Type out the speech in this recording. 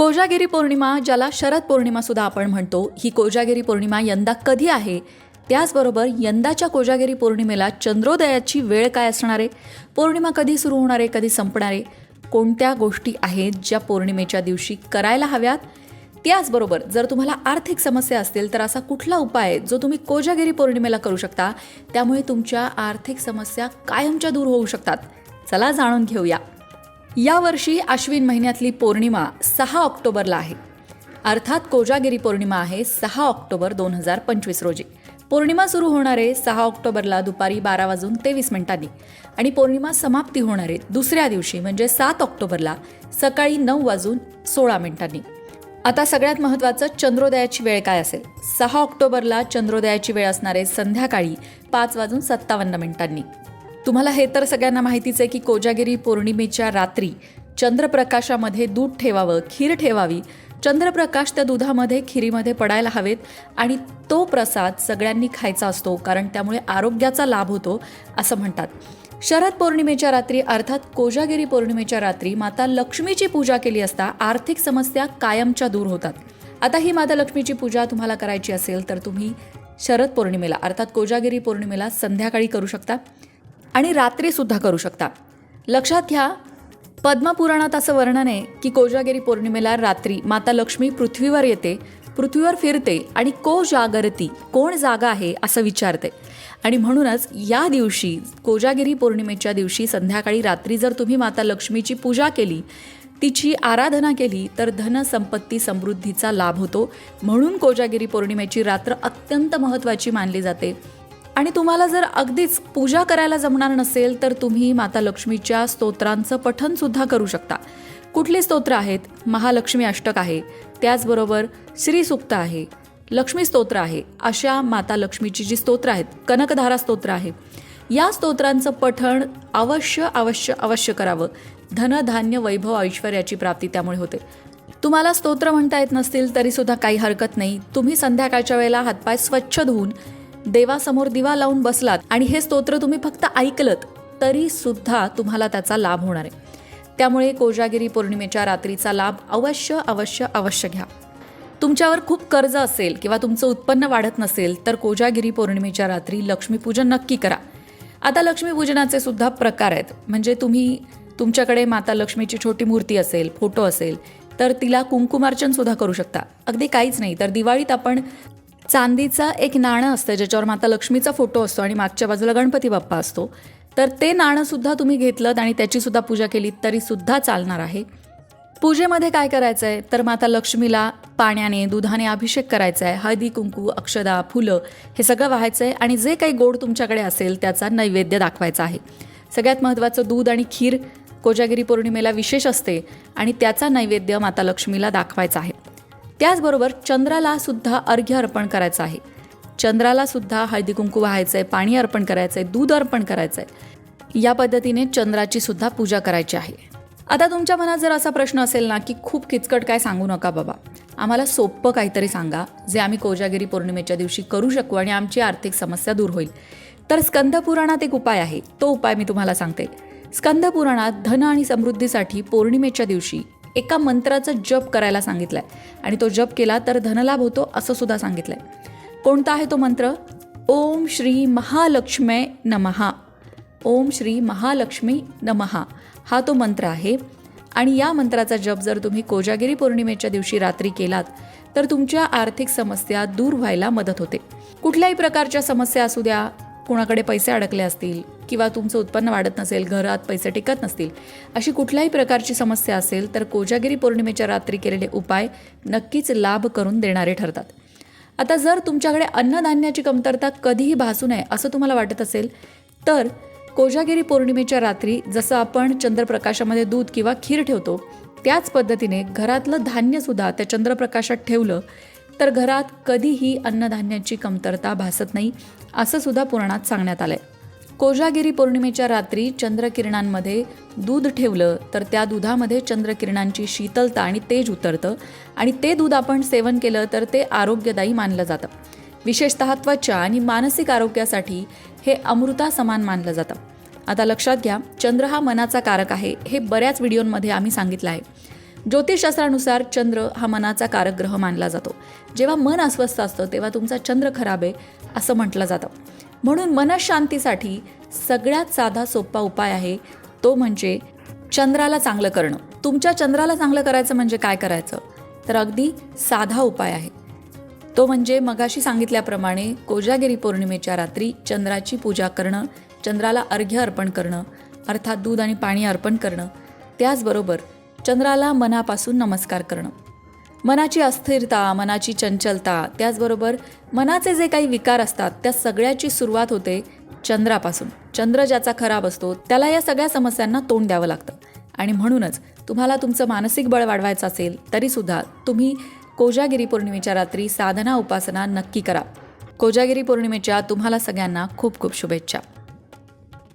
कोजागिरी पौर्णिमा ज्याला शरद पौर्णिमा सुद्धा आपण म्हणतो ही कोजागिरी पौर्णिमा यंदा कधी आहे? त्याचबरोबर यंदाच्या कोजागिरी पौर्णिमेला चंद्रोदयाची वेळ काय असणार आहे? पौर्णिमा कधी सुरू होणार आहे कधी संपणार आहे? कोणत्या गोष्टी आहेत ज्या पौर्णिमेच्या दिवशी करायला हव्यात? त्याचबरोबर जर तुम्हाला आर्थिक समस्या असतील तर असा कुठला उपाय आहे जो तुम्ही कोजागिरी पौर्णिमेला करू शकता त्यामुळे तुमच्या आर्थिक समस्या कायमच्या दूर होऊ शकतात. चला जाणून घेऊया. यावर्षी आश्विन महिन्यातली पौर्णिमा सहा ऑक्टोबरला आहे. अर्थात कोजागिरी पौर्णिमा आहे सहा ऑक्टोबर दोन हजार पंचवीस रोजी. पौर्णिमा सुरू होणार आहे सहा ऑक्टोबरला दुपारी बारा वाजून तेवीस मिनिटांनी आणि पौर्णिमा समाप्ती होणार आहे दुसऱ्या दिवशी म्हणजे सात ऑक्टोबरला सकाळी नऊ वाजून सोळा मिनिटांनी. आता सगळ्यात महत्त्वाचं चंद्रोदयाची वेळ काय असेल? सहा ऑक्टोबरला चंद्रोदयाची वेळ असणार आहे संध्याकाळी पाच वाजून सत्तावन्न मिनिटांनी. तुम्हाला हे तर सगळ्यांना माहितीच आहे की कोजागिरी पौर्णिमेच्या रात्री चंद्रप्रकाशामध्ये दूध ठेवावं खीर ठेवावी. चंद्रप्रकाश त्या दुधामध्ये खिरीमध्ये पडायला हवेत आणि तो प्रसाद सगळ्यांनी खायचा असतो कारण त्यामुळे आरोग्याचा लाभ होतो असं म्हणतात. शरद पौर्णिमेच्या रात्री अर्थात कोजागिरी पौर्णिमेच्या रात्री माता लक्ष्मीची पूजा केली असता आर्थिक समस्या कायमच्या दूर होतात. आता ही माता लक्ष्मीची पूजा तुम्हाला करायची असेल तर तुम्ही शरद पौर्णिमेला अर्थात कोजागिरी पौर्णिमेला संध्याकाळी करू शकता. आणि रात्रीसुद्धा करू शकता. लक्षात घ्या पद्मपुराणात असं वर्णन आहे की कोजागिरी पौर्णिमेला रात्री माता लक्ष्मी पृथ्वीवर येते पृथ्वीवर फिरते आणि को जागरती कोण जागा आहे असं विचारते. आणि म्हणूनच या दिवशी कोजागिरी पौर्णिमेच्या दिवशी संध्याकाळी रात्री जर तुम्ही माता लक्ष्मीची पूजा केली तिची आराधना केली तर धन संपत्ती समृद्धीचा लाभ होतो. म्हणून कोजागिरी पौर्णिमेची रात्र अत्यंत महत्त्वाची मानली जाते. आणि तुम्हाला जर अगदीच पूजा करायला जमणार नसेल तर तुम्ही माता लक्ष्मीच्या स्तोत्रांचं पठन सुद्धा करू शकता. कुठली स्तोत्र आहेत? महालक्ष्मी अष्टक आहे. त्याचबरोबर श्रीसुक्त आहे. लक्ष्मी स्तोत्र आहे. अशा माता लक्ष्मीची जी स्तोत्र आहेत कनकधारा स्तोत्र आहे. या स्तोत्रांचं पठण अवश्य अवश्य अवश्य करावं. धनधान्य वैभव ऐश्वर्याची प्राप्ती त्यामुळे होते. तुम्हाला स्तोत्र म्हणता येत नसतील तरीसुद्धा काही हरकत नाही. तुम्ही संध्याकाळच्या वेळेला हातपाय स्वच्छ धुवून देवासमोर दिवा लावून बसलात आणि हे स्तोत्र तुम्ही फक्त ऐकलत तरी सुद्धा तुम्हाला त्याचा लाभ होणार आहे. त्यामुळे कोजागिरी पौर्णिमेच्या रात्रीचा लाभ अवश्य अवश्य अवश्य घ्या. तुमच्यावर खूप कर्ज असेल किंवा तुमचं उत्पन्न वाढत नसेल तर कोजागिरी पौर्णिमेच्या रात्री लक्ष्मीपूजन नक्की करा. आता लक्ष्मीपूजनाचे सुद्धा प्रकार आहेत. म्हणजे तुम्ही तुमच्याकडे माता लक्ष्मीची छोटी मूर्ती असेल फोटो असेल तर तिला कुंकुमार्चन सुद्धा करू शकता. अगदी काहीच नाही तर दिवाळीत आपण चांदीचा एक नाणं असतं ज्याच्यावर माता लक्ष्मीचा फोटो असतो आणि मागच्या बाजूला गणपती बाप्पा असतो. तर ते नाणंसुद्धा तुम्ही घेतलं आणि त्याचीसुद्धा पूजा केली तरीसुद्धा चालणार आहे. पूजेमध्ये काय करायचं आहे तर माता लक्ष्मीला पाण्याने दुधाने अभिषेक करायचा आहे हळदी कुंकू अक्षदा फुलं हे सगळं व्हायचं आहे आणि जे काही गोड तुमच्याकडे असेल त्याचा नैवेद्य दाखवायचा आहे. सगळ्यात महत्त्वाचं दूध आणि खीर कोजागिरी पौर्णिमेला विशेष असते आणि त्याचा नैवेद्य माता लक्ष्मीला दाखवायचा आहे. त्याचबरोबर चंद्राला सुद्धा अर्घ्य अर्पण करायचं आहे. चंद्राला सुद्धा हळदी कुंकू व्हायचं आहे पाणी अर्पण करायचं आहे दूध अर्पण करायचं आहे या पद्धतीने चंद्राची सुद्धा पूजा करायची आहे. आता तुमच्या मनात जर असा प्रश्न असेल ना की खूप किचकट काय सांगू नका बाबा. आम्हाला सोपं काहीतरी सांगा जे आम्ही कोजागिरी पौर्णिमेच्या दिवशी करू शकू आणि आमची आर्थिक समस्या दूर होईल. तर स्कंदपुराणात एक उपाय आहे तो उपाय मी तुम्हाला सांगते. स्कंदपुराणात धन आणि समृद्धीसाठी पौर्णिमेच्या दिवशी एका मंत्राचा जप करायला सांगितलाय. आणि तो जप केला तर धनलाभ होतो असं सुद्धा सांगितलंय. कोणता आहे तो मंत्र? ओम श्री महालक्ष्मे नमहा. ओम श्री महालक्ष्मी नमहा. हा तो मंत्र आहे. आणि या मंत्राचा जप जर तुम्ही कोजागिरी पौर्णिमेच्या दिवशी रात्री केलात तर तुमच्या आर्थिक समस्या दूर व्हायला मदत होते. कुठल्याही प्रकारच्या समस्या असू द्या कोणाकडे पैसे अडकले असतील किंवा तुमचं उत्पन्न वाढत नसेल घरात पैसे टिकत नसतील अशी कुठल्याही प्रकारची समस्या असेल तर कोजागिरी पौर्णिमेच्या रात्री केलेले उपाय नक्कीच लाभ करून देणारे ठरतात. आता जर तुमच्याकडे अन्नधान्याची कमतरता कधीही भासू नये असं तुम्हाला वाटत असेल तर कोजागिरी पौर्णिमेच्या रात्री जसं आपण चंद्रप्रकाशामध्ये दूध किंवा खीर ठेवतो त्याच पद्धतीने घरातलं धान्यसुद्धा त्या चंद्रप्रकाशात ठेवलं तर घरात कधीही अन्नधान्याची कमतरता भासत नाही असं सुद्धा पुराणात सांगण्यात आलंय. कोजागिरी पौर्णिमेच्या रात्री चंद्रकिरणांमध्ये दूध ठेवलं तर त्या दुधामध्ये चंद्रकिरणांची शीतलता आणि तेज उतरतं आणि ते दूध आपण सेवन केलं तर ते आरोग्यदायी मानलं जातं. विशेषतः त्वचा आणि मानसिक आरोग्यासाठी हे अमृता समान मानलं जातं. आता लक्षात घ्या चंद्र हा मनाचा कारक आहे हे बऱ्याच व्हिडिओंमध्ये आम्ही सांगितलं आहे. ज्योतिषशास्त्रानुसार चंद्र हा मनाचा कारक ग्रह मानला जातो. जेव्हा मन अस्वस्थ असतं तेव्हा तुमचा चंद्र खराब आहे असं म्हटलं जातं. म्हणून मनशांतीसाठी सगळ्यात साधा सोपा उपाय आहे तो म्हणजे चंद्राला चांगलं करणं. तुमच्या चंद्राला चांगलं करायचं म्हणजे काय करायचं? तर अगदी साधा उपाय आहे. तो म्हणजे मगाशी सांगितल्याप्रमाणे कोजागिरी पौर्णिमेच्या रात्री चंद्राची पूजा करणं चंद्राला अर्घ्य अर्पण करणं अर्थात दूध आणि पाणी अर्पण करणं. त्याचबरोबर चंद्राला मनापासून नमस्कार करणं. मनाची अस्थिरता मनाची चंचलता त्याचबरोबर मनाचे जे काही विकार असतात त्या सगळ्याची सुरुवात होते चंद्रापासून. चंद्र ज्याचा खराब असतो त्याला या सगळ्या समस्यांना तोंड द्यावं लागतं. आणि म्हणूनच तुम्हाला तुमचं मानसिक बळ वाढवायचं असेल तरीसुद्धा तुम्ही कोजागिरी पौर्णिमेच्या रात्री साधना उपासना नक्की करा. कोजागिरी पौर्णिमेच्या तुम्हाला सगळ्यांना खूप खूप शुभेच्छा.